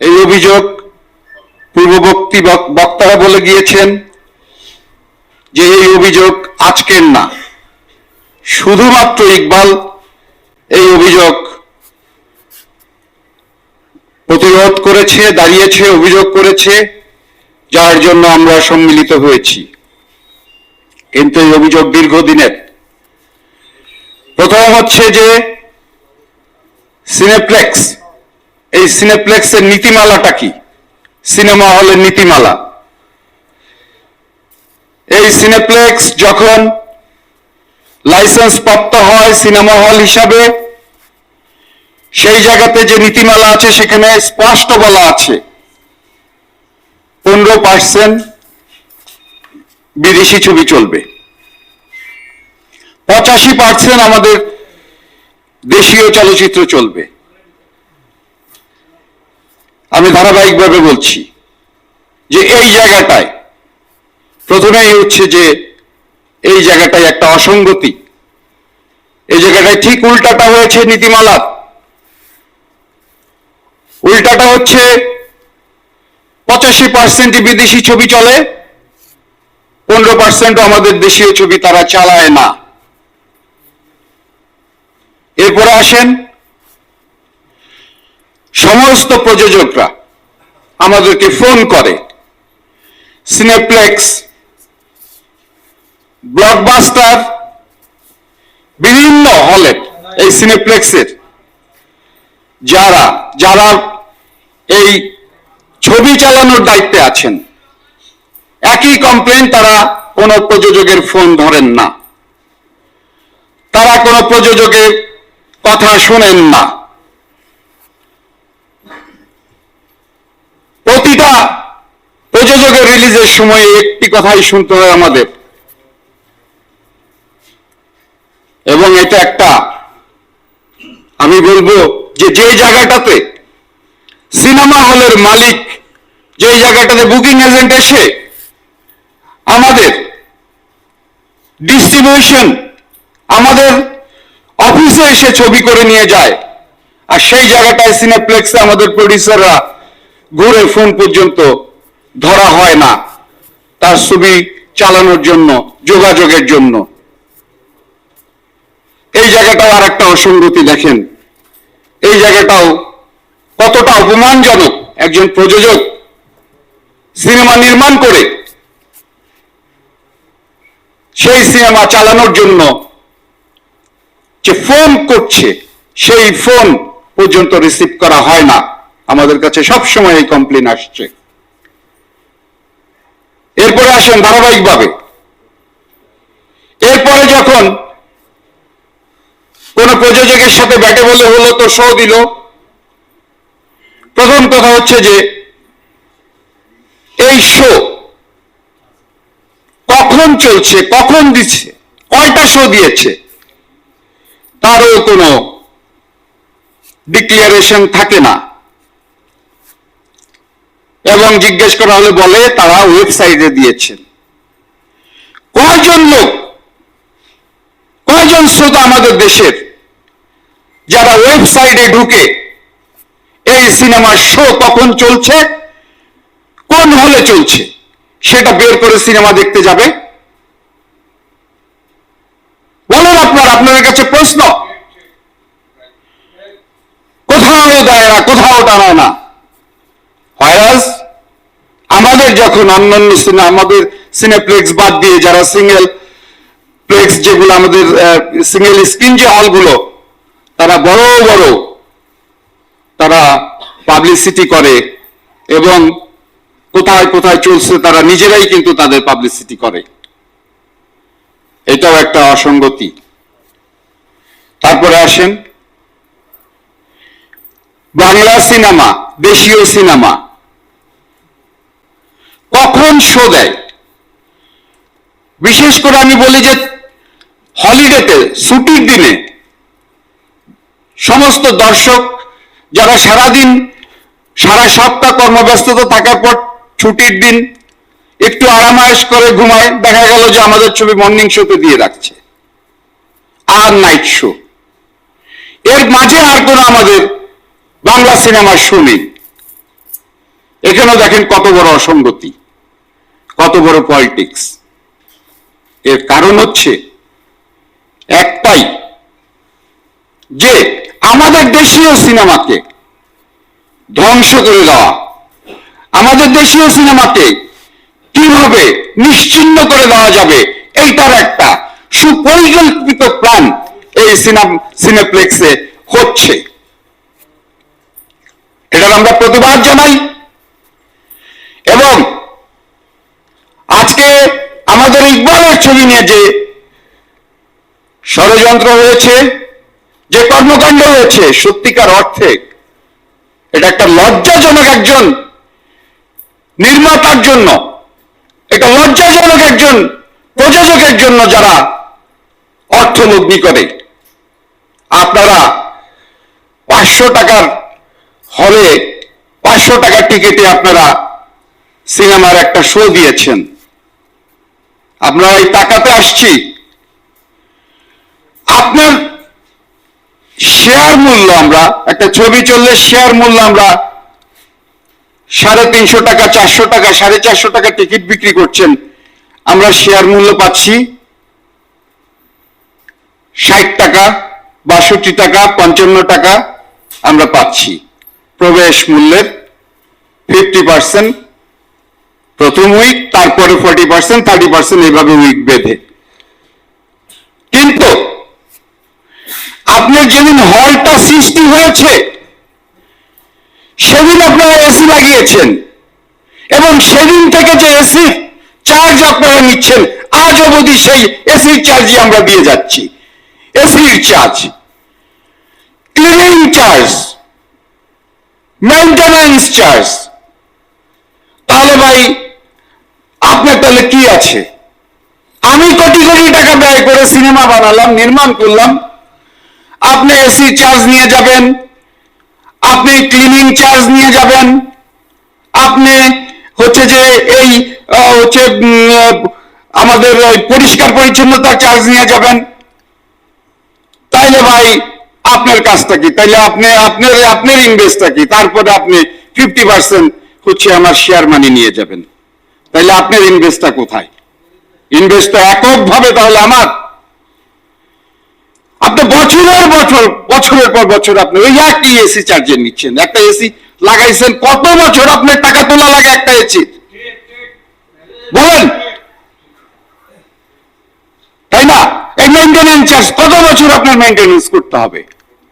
এই অভিযোগ পূর্ববর্তী বক্তারা বলে গিয়েছেন যে এই অভিযোগ আজকের না। শুধুমাত্র ইকবাল এই অভিযোগ প্রতিরোধ করেছে, দাঁড়িয়েছে, অভিযোগ করেছে, যার জন্য আমরা সম্মিলিত হয়েছি। কিন্তু এই অভিযোগ দীর্ঘদিনের। প্রথম হচ্ছে যে সিনেপ্লেক্স এই সিনেপ্লেক্সের নীতিমালাটা কি? সিনেমা হলের নীতিমালা। এই সিনেপ্লেক্স যখন লাইসেন্স প্রাপ্ত হয় সিনেমা হল হিসাবে, সেই জায়গাতে যে নীতিমালা আছে সেখানে স্পষ্ট বলা আছে। পনেরো পার্সেন্ট বিদেশি ছবি চলবে। পঁচাশি পার্সেন্ট আমাদের দেশীয় চলচ্চিত্র চলবে। আমি ধারাবাহিকভাবে বলছি যে এই জায়গাটায় প্রথমেই হচ্ছে যে এই জায়গাটায় একটা অসঙ্গতি। এই জায়গাটায় ঠিক উল্টাটা হয়েছে নীতিমালার উল্টাটা হচ্ছে পঁচাশি পার্সেন্ট বিদেশি ছবি চলে, পনেরো পার্সেন্ট আমাদের দেশীয় ছবি তারা চালায় না। এরপরে আসেন সমস্ত প্রযোজকরা আমাদেরকে ফোন করে। সিনেপ্লেক্স, ব্লকবাস্টার, বিভিন্ন হলে এই সিনেপ্লেক্সের যারা যারা এই ছবি চালানোর দায়িত্বে আছেন, একই কমপ্লেন তারা কোনো প্রযোজকের ফোন ধরেন না। তারা কোনো প্রযোজকের কথা শোনেন না। প্রতিটা প্রযোজকের রিলিজের সময় একটি কথাই শুনতে হয় আমাদের। এবং এটা একটা, আমি বলব যে যে জায়গাটাতে সিনেমা হলের মালিক, যে জায়গাটাতে বুকিং এজেন্ট এসে আমাদের ডিস্ট্রিবিউশন আমাদের অফিসে এসে ছবি করে নিয়ে যায়। আর সেই জায়গাটায় সিনেপ্লেক্সে আমাদের প্রডিউসাররা ঘুরে ফোন পর্যন্ত ধরা হয় না তার ছবি চালানোর জন্য, যোগাযোগের জন্য। এই জায়গাটাও আর একটা অসঙ্গতি দেখেন। এই জায়গাটাও কতটা অপমানজনক একজন প্রযোজক সিনেমা নির্মাণ করে। সেই সিনেমা চালানোর জন্য যে ফোন করছে, সেই ফোন পর্যন্ত রিসিভ করা হয় না। আমাদের কাছে সব সময় এই কমপ্লেন আসছে। এরপরে আসেন ধারাবাহিকভাবে। এরপরে যখন কোন প্রযোজকের সাথে ব্যাটে বলে হলো, তো শো দিল। প্রথম কথা হচ্ছে যে, এই শো কখন চলছে, কখন দিচ্ছে, কয়টা শো দিয়েছে, তারও কোনো ডিক্লারেশন থাকে না। এবং জিজ্ঞেস করা হলে, বলে তারা ওয়েবসাইটে দিয়েছেন কয়জন লোক, কয়জন শ্রোতা আমাদের দেশের, যারা ওয়েবসাইটে ঢুকে এই সিনেমার শো কখন চলছে, কোন হলে চলছে, সেটা বের করে সিনেমা দেখতে যাবে? বলুন আপনার, আপনাদের কাছে প্রশ্ন? কোথাও দেয় না, কোথাও টানায় না। আমাদের যখন অন্যান্য সিনেমা আমাদের সিনেপ্লেক্স বাদ দিয়ে যারা সিঙ্গেল প্লেক্স যেগুলো আমাদের সিঙ্গেল স্ক্রিন যে হলগুলো তারা বড় বড় তারা পাবলিসিটি করে এবং কোথায় কোথায় চলছে তারা নিজেরাই কিন্তু তাদের পাবলিসিটি করে। এটাও একটা অসঙ্গতি। তারপরে আসেন। বাংলা সিনেমা, দেশীয় সিনেমা। কখন শো দেয়? বিশেষ করে আমি বলি যে হলিডেতে, ছুটির দিনে সমস্ত দর্শক যারা সারাদিন, সারা সপ্তাহ কর্মব্যস্ততা থাকার পর ছুটির দিন একটু আরামায়েশ করে ঘুমায়, দেখা গেল যে আমাদের ছবি মর্নিং শোতে দিয়ে রাখছে। আর নাইট শো এর মাঝে আর কোনো আমাদের বাংলা সিনেমার শো নেই। এখানেও দেখেন কত বড় অসঙ্গতি। কত বড় পলিটিক্স এর কারণ হচ্ছে একটাই, যে আমাদের দেশীয় সিনেমাকে ধ্বংস করে দেওয়া, আমাদের দেশীয় সিনেমাকে কীভাবে নিশ্চিন্ন করে দেওয়া যাবে, এইটার একটা সুপরিকল্পিত প্ল্যান এই সিনেপ্লেক্সে হচ্ছে। এটার আমরা প্রতিবাদ জানাই। এবং আজকে আমাদের ইকবালের ছবি নিয়ে যে ষড়যন্ত্র হয়েছে, যে কর্মকাণ্ড হয়েছে, সত্যিকার অর্থে এটা একটা লজ্জাজনক একজন নির্মাতার জন্য, এটা লজ্জাজনক একজন প্রযোজকের জন্য যারা অর্থ লগ্নি করে। আপনারা পাঁচশো টাকার হলে, পাঁচশো টাকার টিকিটে আপনারা সিনেমার একটা শো দিয়েছেন। আমরা এই টাকাতে আসছি। আপনার শেয়ার মূল্য আমরা, একটা ছবি চললে শেয়ার মূল্য আমরা সাড়ে তিনশো টাকা, চারশো টাকা, সাড়ে চারশো টাকা টিকিট বিক্রি করছেন। আমরা শেয়ার মূল্য পাচ্ছি ষাট টাকা, বাষট্টি টাকা, পঞ্চান্ন টাকা আমরা পাচ্ছি। প্রবেশ মূল্যের ফিফটি পার্সেন্ট প্রথম উইক তারপরে ফর্টি পার্সেন্ট থার্টি পার্সেন্ট এইভাবে উইক বেঁধে। কিন্তু আপনার যেদিন হলটা সৃষ্টি হয়েছে, সেদিন আপনারা এসি লাগিয়েছেন। এবং সেদিন থেকে যে এসি চার্জ আপনারা নিচ্ছেন, আজ অবধি সেই এসির চার্জই আমরা দিয়ে যাচ্ছি। এসির charge cleaning charge maintenance charge তাহলে ভাই আপনার তাহলে কি আছে? আমি কোটি কোটি টাকা ব্যয় করে সিনেমা বানালাম, নির্মাণ করলাম। আপনি এসি চার্জ নিয়ে যাবেন, আপনি ক্লিনিং চার্জ নিয়ে যাবেন, আপনি হচ্ছে যে এই হচ্ছে আমাদের পরিষ্কার পরিচ্ছন্নতার চার্জ নিয়ে যাবেন। তাইলে ভাই, আপনার কাজটা কি? তাইলে আপনি, আপনার আপনার ইনভেস্টটা কি? তারপরে আপনি ফিফটি পার্সেন্ট হচ্ছে আমার শেয়ার মানি নিয়ে যাবেন। তাইলে আপনার ইনভেস্টটা কোথায়? ইনভেস্ট তো এককভাবে তাহলে আমার। আপনি বছরের বছর, বছরের পর বছর আপনি ওই একই এসি চার্জে নিচ্ছেন। একটা এসি লাগাইছেন, কত বছর আপনার টাকা তোলা লাগে একটা এসি বলেন। তাই না? এই মেনটেনেন্স চার্জ কত বছর আপনার মেনটেনেন্স করতে হবে?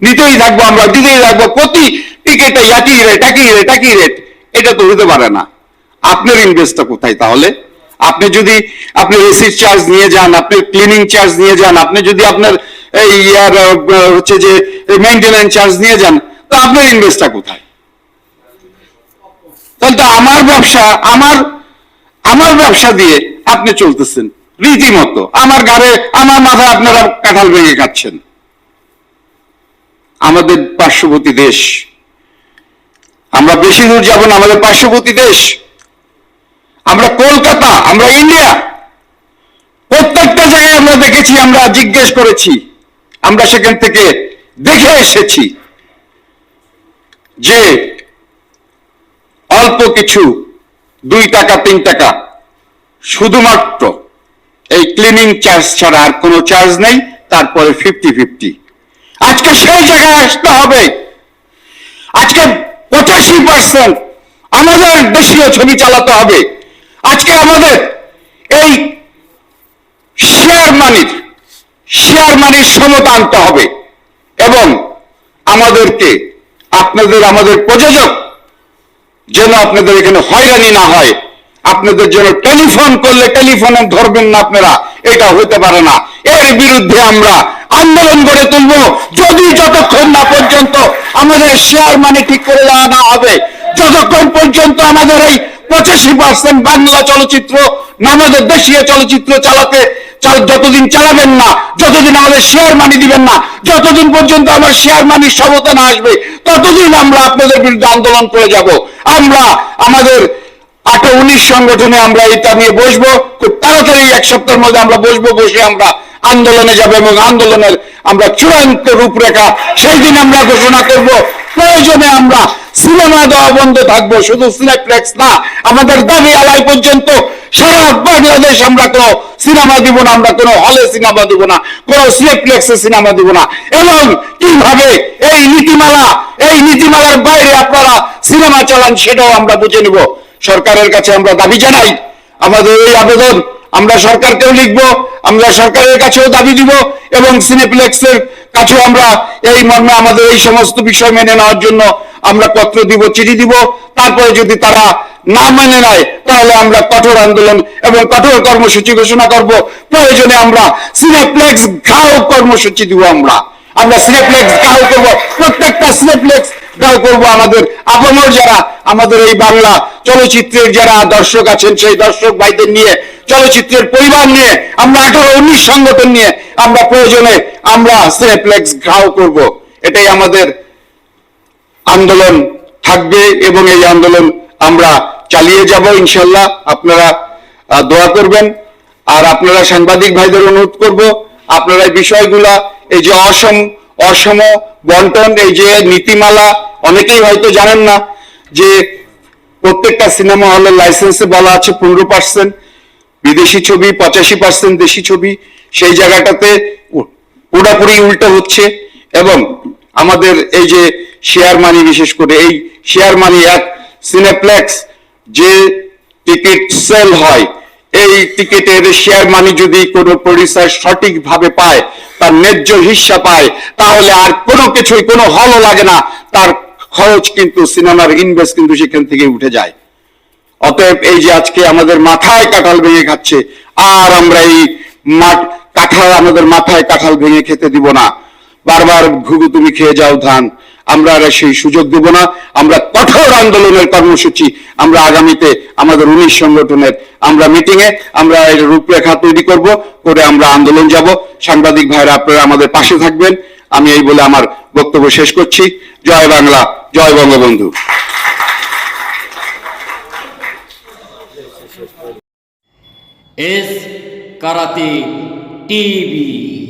নিতেই থাকব আমরা, দিতেই থাকব, প্রতি টিকেটে একই রেট একই রেট একই রেট এটা তো হতে পারে না। আপনার ইনভেস্টটা কোথায় তাহলে? আপনি যদি আপনি এসির চার্জ নিয়ে যান, আপনি ক্লিনিং চার্জ নিয়ে যান, আপনি যদি আপনার এই হচ্ছে যে মেনটেনেন্স চার্জ নিয়ে যান, তো আপনার ইনভেস্টটা কোথায়? তাহলে তো আমার ব্যবসা, আমার আমার ব্যবসা দিয়ে আপনি চলতেছেন। রীতিমতো। আমার ঘরে আমার মাথায় আপনারা কাঁঠাল ভেঙে খাচ্ছেন আমাদের পার্শ্ববর্তী দেশ। আমরা বেশি দূর যাব না, আমাদের পার্শ্ববর্তী দেশ। আমরা কলকাতা, আমরা ইন্ডিয়া। প্রত্যেকটা জায়গায় আমরা দেখেছি, আমরা জিজ্ঞেস করেছি। আমরা সেখান থেকে দেখে এসেছি যে অল্প কিছু, দুই টাকা, তিন টাকা, শুধুমাত্র এই ক্লিনিং চার্জ ছাড়া আর কোনো চার্জ নেই, তারপরে ফিফটি ফিফটি আজকে সেই জায়গায় আসতে হবে। আজকে পঁচাশি পার্সেন্ট আমাদের দেশীয় ছবি চালাতে হবে। আজকে আমাদের এই শেয়ার মানির শেয়ার মানির সমতা আনতে হবে। এবং আমাদেরকে, আপনাদের আমাদের প্রযোজক যেন আপনাদের এখানে হয়রানি না হয়, আপনাদের জন্য টেলিফোন করলে টেলিফোনে ধরবেন না আপনারা, এটা হতে পারে না। এর বিরুদ্ধে আমরা আন্দোলন গড়ে তুলব। যদি যতক্ষণ না পর্যন্ত আমাদের শেয়ার মানি ঠিক করে দেওয়া না হবে, যতক্ষণ পর্যন্ত আমাদের এই পঁচাশি পার্সেন্ট বাংলা চলচ্চিত্র আমাদের দেশীয় চলচ্চিত্র চালাতে যতদিন চালাবেন না, যতদিন আমাদের শেয়ার মানি দিবেন না, যতদিন পর্যন্ত আমার শেয়ার মানির সমতা না আসবে, ততদিন আমরা আপনাদের বিরুদ্ধে আন্দোলন করে যাব। আমরা, আমাদের আটো উনিশ সংগঠনে আমরা এটা নিয়ে বসবো, খুব তাড়াতাড়ি এক সপ্তাহের মধ্যে আমরা বসবো, বসে আমরা আন্দোলনে যাব এবং আন্দোলনের আমরা চূড়ান্ত রূপরেখা সেই দিন আমরা ঘোষণা করব। প্রয়োজনে আমরা সিনেমা দেওয়া বন্ধ থাকব, শুধু সিনেপ্লেক্স না, আমাদের দাবি আলাই পর্যন্ত সারা বাংলাদেশ আমরা কোনো সিনেমা দিব না, আমরা কোনো হলে সিনেমা দিব না, কোনো সিনেপ্লেক্সে সিনেমা দিব না। এবং কীভাবে এই নীতিমালা, এই নীতিমালার বাইরে আপনারা সিনেমা চালান সেটাও আমরা বুঝে নিব। সরকারের কাছে আমরা দাবি জানাই, আমাদের এই আবেদন আমরা সরকারকেও লিখব, আমরা সরকারের কাছেও দাবি দিব এবং সিনেপ্লেক্সের কাছেও আমরা এই মর্মে আমাদের এই সমস্ত বিষয় মেনে নেওয়ার জন্য আমরা পত্র দিব, চিঠি দিব, তারপরে যদি তারা না মেনে নেয় তাহলে আমরা কঠোর আন্দোলন এবং কঠোর কর্মসূচি ঘোষণা করব। প্রয়োজনে আমরা সিনেপ্লেক্স ঘাও কর্মসূচি দিব আমরা। আমরা সিনেপ্লেক্স ঘাও করব, প্রত্যেকটা সিনেপ্লেক্স ঘাও করব আমাদের আপামর যারা, আমাদের এই বাংলা চলচ্চিত্রের যারা দর্শক আছেন, সেই দর্শক ভাইদের নিয়ে, চলচ্চিত্রের পরিবার নিয়ে, আমরা আঠারো উনিশ সংগঠন নিয়ে আমরা প্রয়োজনে আমরা সিনেপ্লেক্স ঘাও করব। এটাই আমাদের আন্দোলন থাকবে এবং এই আন্দোলন আমরা চালিয়ে যাব ইনশাল্লাহ আপনারা দোয়া করবেন। আর আপনারা সাংবাদিক ভাইদের অনুরোধ করব, আপনারা এই বিষয়গুলা, এই যে অসম অসম বন্টন, এই যে নীতিমালা, অনেকেই হয়তো জানেন না যে প্রত্যেকটা সিনেমা হলের লাইসেন্সে বলা আছে পনেরো পার্সেন্ট, বিদেশি ছবি পঁচাশি পার্সেন্ট দেশি ছবি, সেই জায়গাটাতে পুরাপুরি উল্টো হচ্ছে। এবং আমাদের এই যে শেয়ার মানি বিশেষ করে এই শেয়ার মানি এক সিনেপ্লেক্স যে টিকিট সেল হয়, এই টিকিটের শেয়ার মানি যদি কোনো প্রডিউসার সঠিকভাবে পায়, তার ন্যায্য হিস্সা পায়, তাহলে আর কোনো কিছুই, কোনো হলও লাগে না। তার খরচ কিন্তু সিনেমার ইনভেস্ট কিন্তু সেখান থেকে উঠে যায়। অতএব এই যে আজকে আমাদের মাথায় কাঁঠাল ভেঙে খাচ্ছে, আর আমরা এই মাঠ, কাঁঠাল আমাদের মাথায় কাঁঠাল ভেঙে খেতে দিব না। বারবার ঘুঘু তুমি খেয়ে যাও ধান। আমরা আর সেই সুযোগ দেব না। আমরা কঠোর আন্দোলনের কর্মসূচি। আমরা আগামীতে আমাদের উনিশ সংগঠনের আমরা মিটিং এ আমরা এর রূপরেখা তৈরি করব, করে আমরা আন্দোলন যাব। সাংবাদিক ভাইরা, আপনারা আমাদের পাশে থাকবেন। আমি এই বলে আমার বক্তব্য শেষ করছি। জয় বাংলা, জয় বঙ্গবন্ধু। S karate TV.